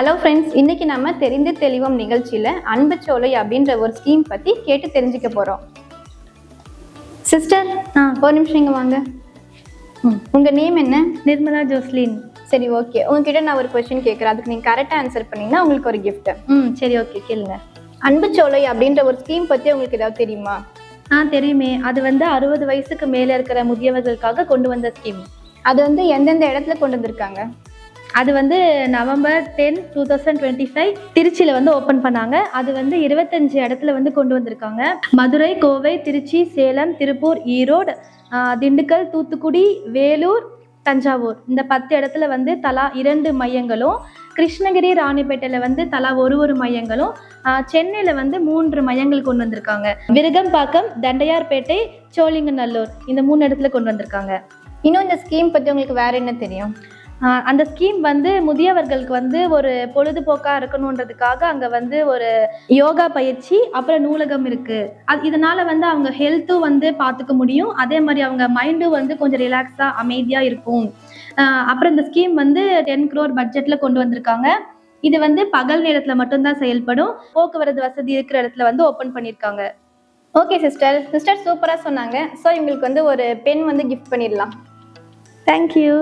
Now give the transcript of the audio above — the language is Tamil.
ஹலோ ஃப்ரெண்ட்ஸ் இன்னைக்கு நம்ம தெரிந்து தெளிவோம் நிகழ்ச்சியில அன்பு சோலை அப்படின்ற ஒரு ஸ்கீம் பத்தி கேட்டு தெரிஞ்சுக்க போறோம். சிஸ்டர் ஆ ஒரு நிமிஷம் இங்க வாங்க. ம் உங்க நேம் என்ன? நிர்மலா ஜோஸ்லின். சரி ஓகே உங்ககிட்ட நான் ஒரு கொஸ்டின் கேட்குறேன் அதுக்கு நீங்க கரெக்டா ஆன்சர் பண்ணீங்கன்னா உங்களுக்கு ஒரு gift. ம் சரி ஓகே கேளுங்க. அன்பு சோலை அப்படின்ற ஒரு ஸ்கீம் பத்தி உங்களுக்கு ஏதாவது தெரியுமா? ஆ தெரியுமே. அது வந்து அறுபது வயசுக்கு மேலே இருக்கிற முதியவர்களுக்காக கொண்டு வந்த ஸ்கீம் அது வந்து எந்தெந்த இடத்துல கொண்டு வந்திருக்காங்க? அது வந்து November ten two thousand twenty five திருச்சியில் வந்து ஓப்பன் பண்ணாங்க. அது வந்து இருபத்தஞ்சு இடத்துல வந்து கொண்டு வந்திருக்காங்க. மதுரை கோவை திருச்சி சேலம் திருப்பூர் ஈரோடு திண்டுக்கல் தூத்துக்குடி வேலூர் தஞ்சாவூர். இந்த பத்து இடத்துல வந்து தலா இரண்டு மையங்களும் கிருஷ்ணகிரி ராணிப்பேட்டையில் வந்து தலா ஒரு ஒரு மையங்களும் சென்னையில் வந்து மூன்று மையங்கள் கொண்டு வந்திருக்காங்க. விருகம்பாக்கம் தண்டையார்பேட்டை சோழிங்கநல்லூர் இந்த மூணு இடத்துல கொண்டு வந்திருக்காங்க. இன்னும் இந்த ஸ்கீம் பற்றி உங்களுக்கு வேற என்ன தெரியும்? அந்த ஸ்கீம் வந்து முதியவர்களுக்கு வந்து ஒரு பொழுதுபோக்கா இருக்கணுன்றதுக்காக அங்க வந்து ஒரு யோகா பயிற்சி அப்புறம் நூலகம் இருக்கு. அது இதனால வந்து அவங்க ஹெல்த்தும் வந்து பார்த்துக்க முடியும். அதே மாதிரி அவங்க மைண்டும் வந்து கொஞ்சம் ரிலாக்ஸா அமைதியா இருக்கும். அப்புறம் இந்த ஸ்கீம் வந்து டென் க்ரோர் பட்ஜெட்ல கொண்டு வந்திருக்காங்க. இது வந்து பகல் நேரத்துல மட்டும்தான் செயல்படும். போக்குவரத்து வசதி இருக்கிற இடத்துல வந்து ஓப்பன் பண்ணியிருக்காங்க ஓகே சிஸ்டர் சிஸ்டர் சூப்பரா சொன்னாங்க. ஸோ இவங்களுக்கு வந்து ஒரு பென் வந்து கிஃப்ட் பண்ணிடலாம். தேங்க்யூ